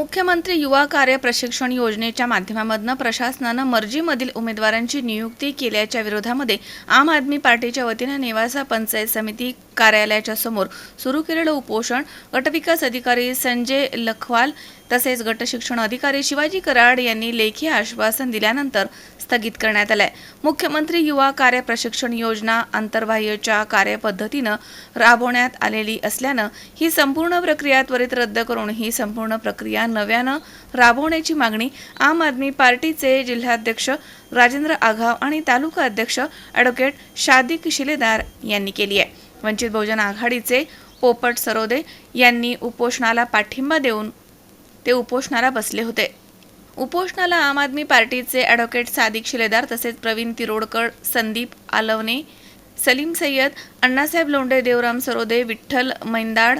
मुख्यमंत्री युवा कार्य प्रशिक्षण योजनेच्या माध्यमामधनं प्रशासनानं मर्जीमधील उमेदवारांची नियुक्ती केल्याच्या विरोधामध्ये आम आदमी पार्टीच्या वतीनं नेवासा पंचायत समिती कार्यालयाच्या समोर सुरू केलेलं उपोषण. गटविकास अधिकारी संजय लखवाल तसेच गट शिक्षण अधिकारी शिवाजी कराड यांनी लेखी आश्वासन दिल्यानंतर स्थगित करण्यात आलंय. मुख्यमंत्री युवा कार्य प्रशिक्षण योजना आंतरबाह्यच्या कार्यपद्धतीनं राबवण्यात आलेली असल्यानं ही संपूर्ण प्रक्रिया त्वरित रद्द करून ही संपूर्ण प्रक्रिया नव्यानं राबवण्याची मागणी आम आदमी पार्टीचे जिल्हाध्यक्ष राजेंद्र आघाव आणि तालुका अध्यक्ष ॲडव्होकेट शादिक शिलेदार यांनी केली आहे. वंचित बहुजन आघाडीचे पोपट सरोदे यांनी उपोषणाला पाठिंबा देऊन ते उपोषणाला बसले होते. उपोषणाला आम आदमी पार्टीचे ॲडव्होकेट सादिक शिलेदार तसेच प्रवीण तिरोडकर संदीप आलवणे सलीम सय्यद अण्णासाहेब लोंढे देवराम सरोदे विठ्ठल मैंदाड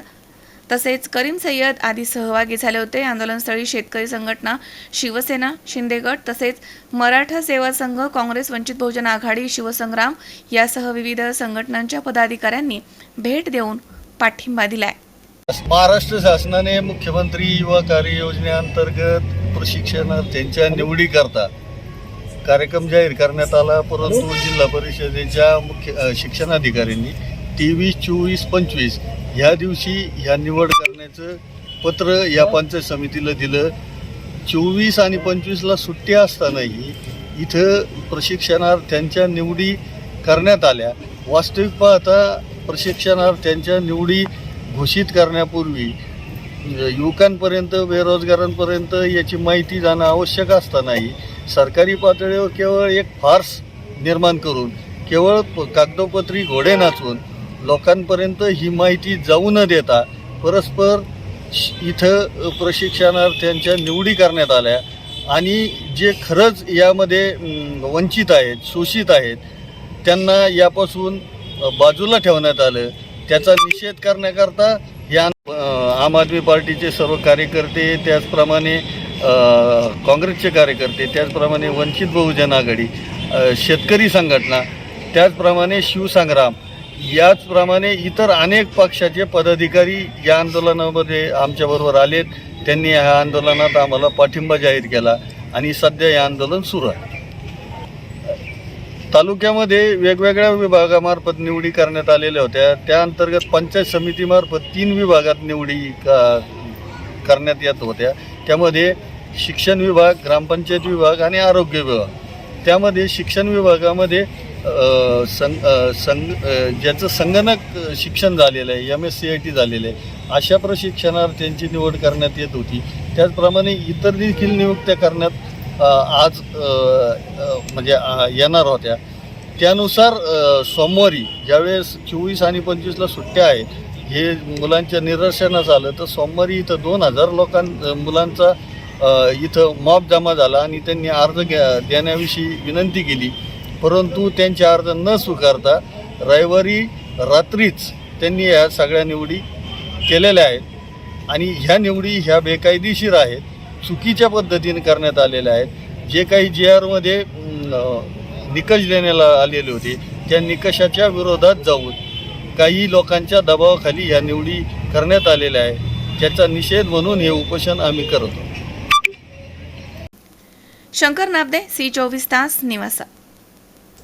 तसेच करीम सय्यद आदी सहभागी झाले होते. आंदोलनस्थळी शेतकरी संघटना शिवसेना शिंदेगट तसेच मराठा सेवा संघ काँग्रेस वंचित बहुजन आघाडी शिवसंग्राम यासह विविध संघटनांच्या पदाधिकाऱ्यांनी भेट देऊन पाठिंबा दिलाय. महाराष्ट्र शासनाने मुख्यमंत्री युवा कार्य योजनेअंतर्गत प्रशिक्षणार्थींच्या निवडीकरता कार्यक्रम जाहीर करण्यात आला परंतु जिल्हा परिषदेच्या मुख्य शिक्षणाधिकाऱ्यांनी तेवीस चोवीस पंचवीस ह्या दिवशी ह्या निवड करण्याचं पत्र या पंचायत समितीला दिलं. चोवीस आणि पंचवीसला सुट्ट्या असतानाही इथं प्रशिक्षणार्थ्यांच्या निवडी करण्यात आल्या. वास्तविक पाहता प्रशिक्षणार्थ्यांच्या निवडी घोषित करण्यापूर्वी म्हणजे युवकांपर्यंत बेरोजगारांपर्यंत याची माहिती जाणं आवश्यक असतानाही सरकारी पातळीवर केवळ एक फार्स निर्माण करून केवळ कागदोपत्री घोडे नाचून लोकांपर्यंत ही माहिती जाऊ न देता परस्पर इथं प्रशिक्षणार्थ्यांच्या निवडी करण्यात आल्या. आणि जे खरंच यामध्ये वंचित आहेत शोषित आहेत त्यांना यापासून बाजूला ठेवण्यात आलं. त्याचा निषेध करण्याकरता या आम आदमी पार्टीचे सर्व कार्यकर्ते त्याचप्रमाणे काँग्रेसचे कार्यकर्ते त्याचप्रमाणे वंचित बहुजन आघाडी शेतकरी संघटना त्याचप्रमाणे शिवसंग्राम याचप्रमाणे इतर अनेक पक्षाचे पदाधिकारी या आंदोलनामध्ये आमच्याबरोबर आलेत. त्यांनी ह्या आंदोलनात आम्हाला पाठिंबा जाहीर केला आणि सध्या हे आंदोलन सुरू आहे. तालुक्यामध्ये वेगवेगळ्या विभागामार्फत निवडी करण्यात आलेल्या होत्या. त्या अंतर्गत पंचायत समितीमार्फत तीन विभागात निवडी का- करण्यात येत होत्या. त्यामध्ये शिक्षण विभाग ग्रामपंचायत विभाग आणि आरोग्य विभाग. त्यामध्ये शिक्षण विभागामध्ये अ, सं संग ज्याचं संगणक शिक्षण झालेलं आहे M S C I T झालेलं आहे अशा प्रशिक्षणार्थ्यांची निवड करण्यात येत होती. त्याचप्रमाणे इतर देखील नियुक्त्या करण्यात आज म्हणजे येणार होत्या. त्यानुसार सोमवारी ज्यावेळेस चोवीस आणि पंचवीसला सुट्ट्या आहेत हे मुलांच्या निदर्शनास आलं तर सोमवारी इथं दोन हजार लोकां मुलांचा इथं मॉब जमा झाला आणि त्यांनी अर्ज घ्या देण्याविषयी विनंती केली. परंतु त्यांचे अर्ज न स्वीकारता रविवारी रात्रीच त्यांनी ह्या सगळ्या निवडी केलेल्या आहेत. आणि ह्या निवडी ह्या बेकायदेशीर आहेत. चुकीच्या पद्धतीने करण्यात आलेल्या आहेत. जे काही जे आरमध्ये निकष देण्याला आलेले होते त्या निकषाच्या विरोधात जाऊन काही लोकांच्या दबावाखाली ह्या निवडी करण्यात आलेल्या आहे त्याचा निषेध म्हणून हे उपोषण आम्ही करतो शंकर नाबदे सी चोवीस तास निवासा.